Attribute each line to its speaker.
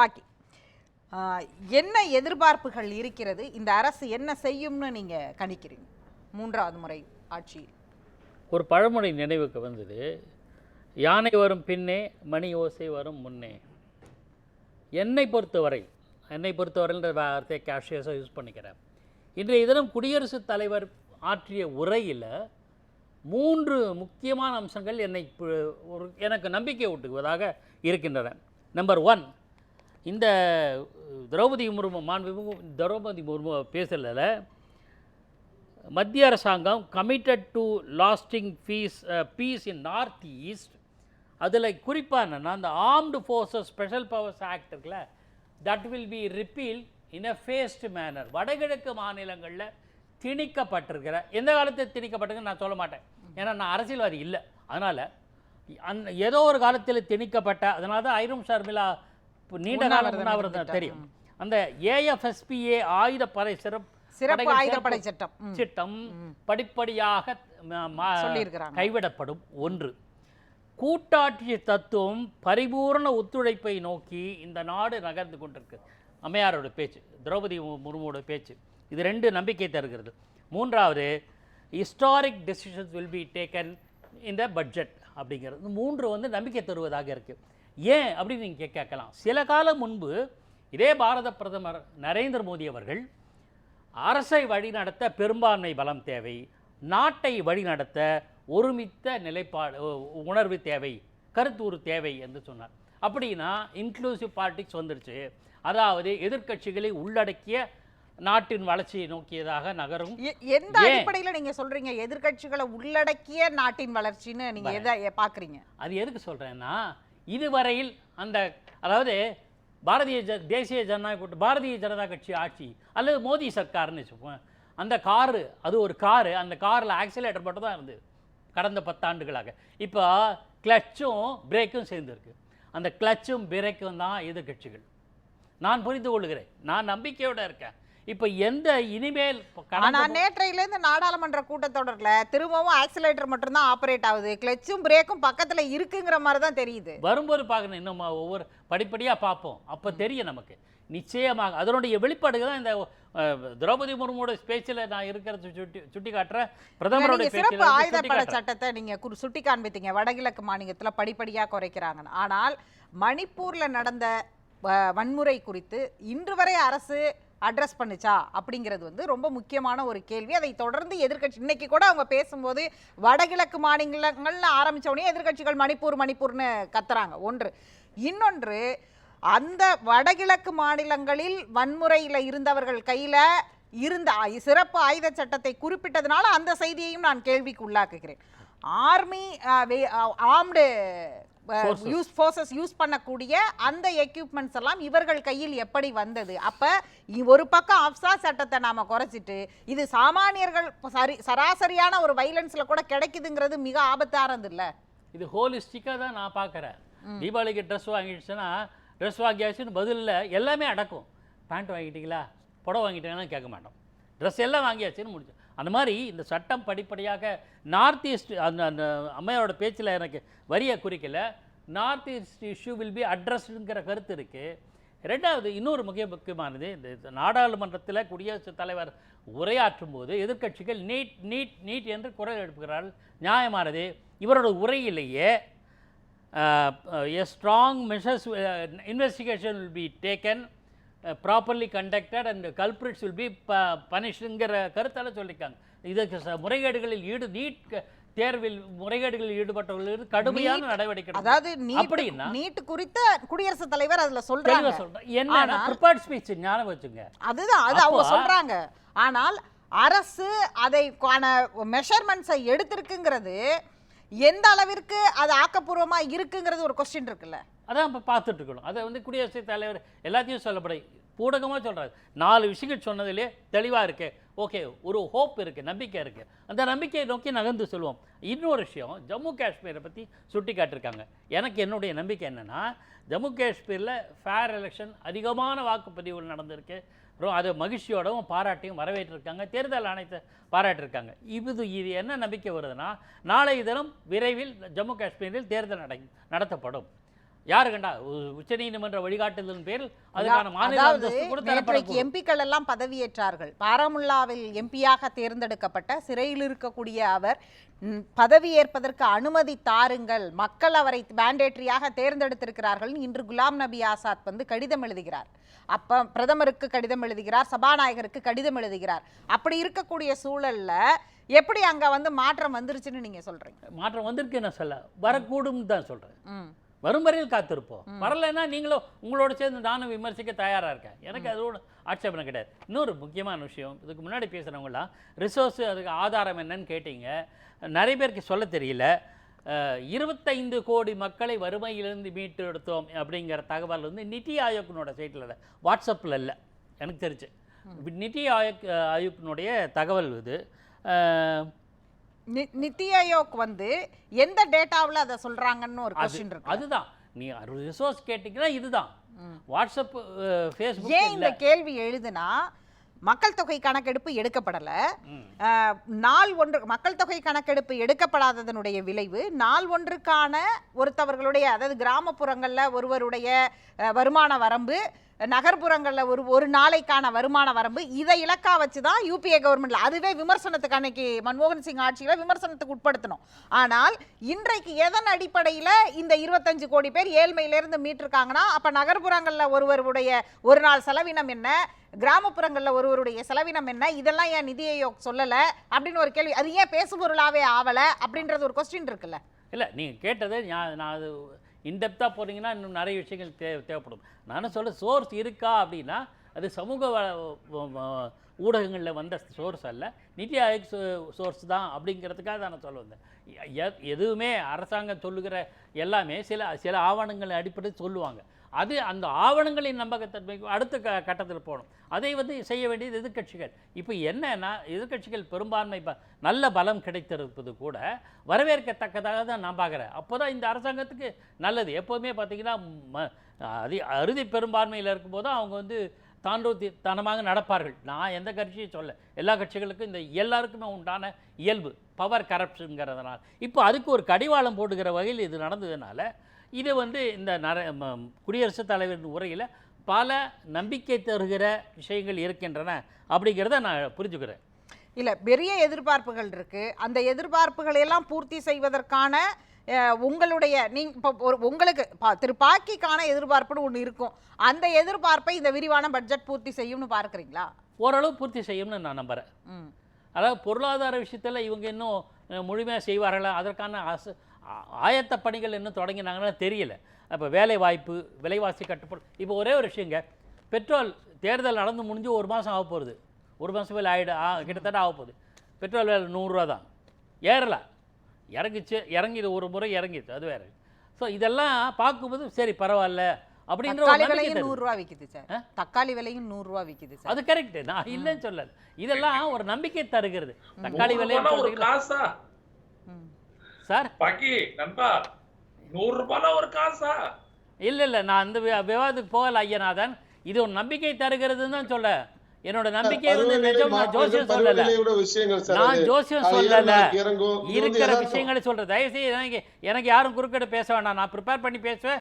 Speaker 1: பாக்கி. என்ன எதிர்பார்ப்புகள் இருக்கிறது? இந்த அரசு என்ன செய்யும்னு நீங்கள் கணிக்கிறீங்க? மூன்றாவது முறை ஆட்சியில்.
Speaker 2: ஒரு பழமொழி நினைவுக்கு வந்தது. யானை வரும் பின்னே மணி ஓசை வரும் முன்னே. என்னை பொறுத்தவரை என்னை பொறுத்தவரைன்ற வார்த்தையை கேஷியஸாக யூஸ் பண்ணிக்கிறேன். இன்றைய தினம் குடியரசுத் தலைவர் ஆற்றிய உரையில் மூன்று முக்கியமான அம்சங்கள் என்னை ஒரு எனக்கு நம்பிக்கை ஊட்டுவதாக இருக்கின்றன. நம்பர் ஒன் இந்த திரௌபதி முர்மு மாண்புமிகு திரௌபதி முர்மு பேசலில் மத்திய அரசாங்கம் committed to lasting peace peace in north east அதில் குறிப்பாக என்னென்னா அந்த armed forces special powers act இருக்குல்ல that will be repeal in a fast manner வடகிழக்கு மாநிலங்களில் திணிக்கப்பட்டிருக்கிற எந்த காலத்தில் திணிக்கப்பட்டிருக்குன்னு நான் சொல்ல மாட்டேன். ஏன்னா நான் அரசியல்வாதி இல்லை. அதனால் அந் ஏதோ ஒரு காலத்தில் திணிக்கப்பட்ட அதனால தான் ஐரும் ஷர்மிளா நீண்ட காலம்
Speaker 1: உண்ணாவிரதம்.
Speaker 2: தெரியும். அந்த ஏஎஃப்எஸ்பிஏ ஆயுதப்படை சிறப்பு
Speaker 1: சிறப்பு ஆயுதப்படை சட்டம். ம்.
Speaker 2: திட்டம் படிப்படியாக. கைவிடப்படும் ஒன்று. கூட்டாட்சி தத்துவம் பரிபூரண ஒத்துழைப்பை நோக்கி இந்த நாடு நகர்ந்து கொண்டிருக்கு. அம்மையாரோட பேச்சு திரௌபதி முர்முவோட பேச்சு இது ரெண்டு நம்பிக்கை தருகிறது. மூன்றாவது historic decisions will be taken இந்த பட்ஜெட் அப்படிங்கிறது. மூன்று வந்து நம்பிக்கை தருவதாக இருக்குது ஏன் அப்படின்னு நீங்கள் கேட்கலாம். சில காலம் முன்பு இதே பாரத பிரதமர் நரேந்திர மோடி அவர்கள் அரசை வழிநடத்த பெரும்பான்மை பலம் தேவை நாட்டை வழிநடத்த ஒருமித்த நிலைப்பாடு உணர்வு தேவை கருத்தூறு தேவை என்று சொன்னார். அப்படின்னா இன்க்ளூசிவ் பாலிடிக்ஸ் வந்துருச்சு. அதாவது எதிர்க்கட்சிகளை உள்ளடக்கிய நாட்டின் வளர்ச்சியை நோக்கியதாக நகரும்.
Speaker 1: எந்த? அடிப்படையில நீங்க சொல்றீங்க? எதிர்க்கட்சிகளை உள்ளடக்கிய நாட்டின் வளர்ச்சின்னு நீங்க எதை பாக்குறீங்க?
Speaker 2: அது எதுக்கு சொல்கிறேன்னா இதுவரையில் அந்த அதாவது பாரதிய ஜ தேசிய ஜனநாயக கூட்டம் பாரதிய ஜனதா கட்சி ஆட்சி அல்லது மோடி சர்க்கார்னு வச்சுப்போம் அந்த காரு அது ஒரு காரு அந்த காரில் ஆக்சிலேட்டர் மட்டும் தான் இருந்தது கடந்த பத்தாண்டுகளாக. இப்போ கிளச்சும் பிரேக்கும் சேர்ந்துருக்கு. அந்த கிளச்சும் பிரேக்கும் தான் எதிர்க்கட்சிகள் நான் புரிந்து கொள்கிறேன். நான் நம்பிக்கையோடு இருக்கேன். இப்போ எந்த இனிமேல்
Speaker 1: நேற்றையில இருந்து நாடாளுமன்ற கூட்டத்தொடர்ல திரும்பவும் ஆக்சிலேட்டர் மட்டும்தான் ஆபரேட் ஆகுது. கிளச்சும் பிரேக்கும் பக்கத்துல இருக்குங்கிற மாதிரி தான் தெரியுது.
Speaker 2: வரும்போது பார்க்கணும் இன்னும் ஒவ்வொரு படிப்படியாக பார்ப்போம். அப்போ தெரியும் நமக்கு. நிச்சயமாக அதனுடைய வெளிப்பாடுகள் தான் இந்த திரௌபதி முர்முவோட பேச்சில் நான் இருக்கிறது சுட்டி சுட்டி காட்டுறேன் பிரதமருடைய
Speaker 1: சிறப்பு ஆயுதப்படை சட்டத்தை நீங்க குறி- சுட்டி காண்பித்தீங்க வடகிழக்கு மாநிலத்துல படிப்படியா குறைக்கிறாங்கன்னு. ஆனால் மணிப்பூர்ல நடந்த வன்முறை குறித்து இன்று வரை அரசு அட்ரஸ் பண்ணுச்சா அப்படிங்கிறது வந்து ரொம்ப முக்கியமான ஒரு கேள்வி. அதை தொடர்ந்து எதிர்க்கட்சி இன்னைக்கு கூட அவங்க பேசும்போது வடகிழக்கு மாநிலங்கள்ல ஆரம்பிச்ச உடனே எதிர்க்கட்சிகள் மணிப்பூர் மணிப்பூர்னு கத்துறாங்க. ஒன்று. இன்னொன்று அந்த வடகிழக்கு மாநிலங்களில் வன்முறையில் இருந்தவர்கள் கையில் இருந்த சிறப்பு ஆயுத சட்டத்தை குறிப்பிட்டதுனால அந்த செய்தியையும் நான் கேள்விக்கு உள்ளாக்குகிறேன் army armed use forces use பண்ணக்கூடிய அந்த எக்யூப்மெண்ட்ஸ் எல்லாம் இவர்கள் கையில் எப்படி வந்தது? அப்ப ஒரு பக்கம் அப்சா சட்டத்தை நாம குறைச்சிட்டு இது சாமானியர்கள் சரி சராசரியான ஒரு வைலன்ஸ்ல கூட கிடைக்குதுங்கிறது மிக ஆபத்தானது இல்ல
Speaker 2: இது ஹோலிஸ்டிக்காக தான் நான் பார்க்குறேன். தீபாவளிக்கு ட்ரெஸ் வாங்கிடுச்சுன்னா ட்ரெஸ் வாங்கியாச்சுன்னு பதிலில் எல்லாமே அடக்கும். பேண்ட் வாங்கிட்டீங்களா? புடவை வாங்கிட்டீங்கன்னா கேட்க மாட்டோம். ட்ரெஸ் எல்லாம் வாங்கியாச்சுன்னு முடிச்சு அந்த மாதிரி இந்த சட்டம் படிப்படியாக நார்த் ஈஸ்ட் அந்த அந்த அம்மையாரோட பேச்சில் எனக்கு வரியை குறிக்கல. North east issue will be அட்ரஸ்டுங்கிற கருத்து இருக்குது ரெண்டாவது இன்னொரு முக்கிய முக்கியமானது இந்த நாடாளுமன்றத்தில் குடியரசுத் தலைவர் உரையாற்றும் போது எதிர்க்கட்சிகள் நீட் நீட் நீட் என்று குரல் எழுப்புகிறார்கள். நியாயமானது. இவரோட உரையிலேயே a strong measures investigation will be taken properly conducted and culprits will be pu- punishedங்கிற கருத்தால சொல்லியிருக்காங்க இதுக்கு ச- முறைகேடுகளில் ஈடு நீட் தேர்வில் முறைகேடுகளில் ஈடுபட்டவர்களுக்கு கடுமையான நடவடிக்கை.
Speaker 1: அதாவது நீட்
Speaker 2: அப்படின்னா
Speaker 1: நீட் குறித்த குடியரசுத் தலைவர் அதுல
Speaker 2: தெளிவா
Speaker 1: சொல்றாங்க
Speaker 2: சொல்றேன் என்ன ப்ரிப்பேர்ட் ஸ்பீச் ஞாபகம் வச்சுங்க.
Speaker 1: அதுதான் அது அவங்க சொல்றாங்க. ஆனால் அரசு அதை மெஷர்மெண்ட்ஸை எடுத்திருக்குங்கிறது எந்த அளவிற்கு அது ஆக்கப்பூர்வமா இருக்குங்கிறது ஒரு கொஸ்டின் இருக்குல்ல.
Speaker 2: அதான் இப்போ பார்த்துட்ருக்கணும். அதை வந்து குடியரசுத் தலைவர் எல்லாத்தையும் சொல்லப்பட ஊடகமாக சொல்கிறாரு நாலு விஷயங்கள் சொன்னதிலே தெளிவாக இருக்கு. ஓகே ஒரு ஹோப் இருக்குது நம்பிக்கை இருக்குது அந்த நம்பிக்கையை நோக்கி நகர்ந்து சொல்லுவோம் இன்னொரு விஷயம் ஜம்மு காஷ்மீரை பற்றி சுட்டி காட்டியிருக்காங்க. எனக்கு என்னுடைய நம்பிக்கை என்னென்னா ஜம்மு காஷ்மீரில் ஃபேர் எலெக்ஷன் அதிகமான வாக்குப்பதிவுகள் நடந்திருக்கு. அப்புறம் அது மகிழ்ச்சியோடவும் பாராட்டியும் வரவேற்றிருக்காங்க. தேர்தல் ஆணையத்தை பாராட்டியிருக்காங்க. இது இது என்ன நம்பிக்கை வருதுன்னா நாளைய தினம் விரைவில் ஜம்மு காஷ்மீரில் தேர்தல் நடை நடத்தப்படும். யாரு கண்டா? உ- உச்சநீதிமன்ற வழிகாட்டுதலின் பேரில் அதுக்கான மாநில
Speaker 1: எம்பிக்கள் எல்லாம் பதவியேற்றார்கள். பாராமுல்லாவில் எம்பியாக தேர்ந்தெடுக்கப்பட்ட சிறையில் இருக்கக்கூடிய அவர் பதவியேற்பதற்கு அனுமதி தாருங்கள். மக்கள் அவரை மேண்டேட்டரியாக தேர்ந்தெடுத்திருக்கிறார்கள். இன்று குலாம் நபி ஆசாத் வந்து கடிதம் எழுதுகிறார். அப்ப பிரதமருக்கு கடிதம் எழுதுகிறார் சபாநாயகருக்கு கடிதம் எழுதுகிறார். அப்படி இருக்கக்கூடிய சூழல்ல எப்படி அங்க வந்து மாற்றம் வந்துருச்சுன்னு நீங்க சொல்றீங்க?
Speaker 2: மாற்றம் வந்திருக்கு நான் சொல்ல. வரக்கூடும் தான் சொல்றேன். வரும் வரையில் காத்திருப்போம் வரலைன்னா நீங்களும் உங்களோட சேர்ந்து நானும் விமர்சிக்க தயாராக இருக்கேன். எனக்கு அதோட ஆட்சேபனை கிடையாது. இன்னொரு முக்கியமான விஷயம் இதுக்கு முன்னாடி பேசுகிறவங்களாம் ரிசோர்ஸ் அதுக்கு ஆதாரம் என்னன்னு கேட்டீங்க. நிறைய பேருக்கு சொல்ல தெரியல. இருபத்தைந்து கோடி மக்களை வறுமையிலிருந்து மீட்டு எடுத்தோம் அப்படிங்கிற தகவல் வந்து நிதி ஆயோக்கினோட சைட்டில் வாட்ஸ்அப்பில் இல்லை. எனக்கு தெரிஞ்சு. நிதி ஆயோக் ஆயோக்கினுடைய தகவல் இது.
Speaker 1: நித்தி ஆயோக் வந்து எந்த டேட்டாவில் அதை சொல்றாங்கன்னு ஒரு கொஸ்டின் இருக்கு.
Speaker 2: அதுதான். நீ ரிசோர்ஸ் கேட்டிங்கன்னா இதுதான். வாட்ஸ்அப் ஃபேஸ்புக்
Speaker 1: ஏன் இந்த கேள்வி எழுதுனா மக்கள் தொகை கணக்கெடுப்பு எடுக்கப்படல. நாள் ஒன்று மக்கள் தொகை கணக்கெடுப்பு எடுக்கப்படாததனுடைய விளைவு நாள் ஒன்றுக்கான ஒருத்தவர்களுடைய அதாவது கிராமப்புறங்கள்ல ஒருவருடைய வருமான வரம்பு நகர்ப்புறங்களில் ஒரு ஒரு நாளைக்கான வருமான வரம்பு இதை இலக்கா வச்சு தான் யூபிஏ கவர்மெண்ட்ல அதுவே விமர்சனத்துக்கு அன்னைக்கு மன்மோகன் சிங் ஆட்சியில் விமர்சனத்துக்கு உட்படுத்தணும். ஆனால் இன்றைக்கு எதன் அடிப்படையில் இந்த இருபத்தஞ்சு கோடி பேர் ஏழ்மையிலிருந்து மீட்டிருக்காங்கன்னா அப்போ நகர்ப்புறங்களில் ஒருவருடைய ஒரு நாள் செலவினம் என்ன? கிராமப்புறங்களில் ஒருவருடைய செலவினம் என்ன? இதெல்லாம் ஏன் நிதி ஆயோக் அப்படின்னு ஒரு கேள்வி. அது ஏன் பேசுபொருளாகவே ஆகலை அப்படின்றது ஒரு கொஸ்டின் இருக்குல்ல.
Speaker 2: இல்லை நீங்கள் கேட்டது நான் நான் அது இன்டெப்த்தாக போனீங்கன்னா இன்னும் நிறைய விஷயங்கள் தே தேவைப்படும். நானும் சொல்ல சோர்ஸ் இருக்கா அப்படின்னா அது சமூக ஊடகங்களில் வந்த சோர்ஸ் அல்ல. நிதி ஆயோக் சோர்ஸ் தான் அப்படிங்கிறதுக்காக தான் நான் சொல்ல வந்தேன். எதுவுமே அரசாங்கம் சொல்லுகிற எல்லாமே சில சில ஆவணங்களை அடிப்படை சொல்லுவாங்க. அது அந்த ஆவணங்களின் நம்பகத்தன்மைக்கு அடுத்த க கட்டத்தில் போகணும். அதை வந்து செய்ய வேண்டியது எதிர்க்கட்சிகள். இப்போ என்னன்னா எதிர்க்கட்சிகள் பெரும்பான்மை ப நல்ல பலம் கிடைத்திருப்பது கூட வரவேற்கத்தக்கதாக தான் நான் பார்க்குறேன். அப்போ தான் இந்த அரசாங்கத்துக்கு நல்லது. எப்போதுமே பார்த்தீங்கன்னா ம அதி அறுதி பெரும்பான்மையில் இருக்கும்போது அவங்க வந்து தாண்டூத்தி தனமாக நடப்பார்கள். நான் எந்த கட்சியும் சொல்ல எல்லா கட்சிகளுக்கும் இந்த எல்லாருக்குமே உண்டான இயல்பு பவர் கரப்ஷனுங்கிறதுனால இப்போ அதுக்கு ஒரு கடிவாளம் போடுகிற வகையில் இது நடந்ததுனால இது வந்து இந்த நர குடியரசுத் தலைவரின் உரையில் பல நம்பிக்கை தருகிற விஷயங்கள் இருக்கின்றன அப்படிங்கிறத நான் புரிஞ்சுக்கிறேன்.
Speaker 1: இல்ல பெரிய எதிர்பார்ப்புகள் இருக்கு. அந்த எதிர்பார்ப்புகளை எல்லாம் பூர்த்தி செய்வதற்கான உங்களுடைய நீங்க இப்போ ஒரு உங்களுக்கு பா- திரு பாக்கிக்கான எதிர்பார்ப்புன்னு ஒன்று இருக்கும். அந்த எதிர்பார்ப்பை இந்த விரிவான பட்ஜெட் பூர்த்தி செய்யும்னு பார்க்கறீங்களா?
Speaker 2: ஓரளவு பூர்த்தி செய்யும்னு நான் நம்புகிறேன் அதாவது பொருளாதார விஷயத்தில் இவங்க இன்னும் முழுமையாக செய்வார்களா? அதற்கான அச ஆ- ஆயத்த பணிகள் இன்னும் தொடங்கினாங்கன்னா தெரியல. அப்போ வேலை வாய்ப்பு விலைவாசி கட்டுப்பாடு இப்போ ஒரே ஒரு விஷயங்க. பெட்ரோல் தேர்தல் நடந்து முடிஞ்சு ஒரு மாதம் ஆக போகுது. ஒரு மாதம் மேலே ஆகிடு ஆ கிட்டத்தட்ட ஆக போகுது. பெட்ரோல் விலை நூறுரூவா தான். ஏறல. இறங்குச்சு இறங்கிது ஒரு முறை இறங்கிது அது வேறு. ஸோ இதெல்லாம் பார்க்கும்போது சரி பரவாயில்ல அப்படின்ற
Speaker 1: விலையும். நூறுரூவா விக்குது சார். தக்காளி விலையும் நூறுரூவா விக்குது சார்.
Speaker 2: அது கரெக்ட் நான் இல்லைன்னு சொல்லல. இதெல்லாம் ஒரு நம்பிக்கை தருகிறது. தக்காளி விலை
Speaker 3: நூறு ரூபாய்னா ஒரு காசா
Speaker 1: ம்.
Speaker 2: சார்?
Speaker 3: பாக்கி நண்பா நூறு ரூபாய்னா ஒரு காசா?
Speaker 2: இல்லை இல்லை நான் அந்த விவாதத்துக்கு போகல ஐயநாதன். இது ஒரு நம்பிக்கை தருகிறதுன்னு தான் சொல்ல என்னோட நம்பிக்கை வந்து நிஜம் நான் ஜோசியம் சொல்லல.
Speaker 4: பருவநிலையோட விஷயங்கள் சார்
Speaker 2: நான். ஜோசியம் சொல்லல. இருக்கிற. விஷயங்களை சொல்றேன். தயவுசெய்து எனக்கு எனக்கு யாரும் குறுக்கிட பேச வேண்டாம். நான் ப்ரிப்பேர் பண்ணி பேசுவேன்.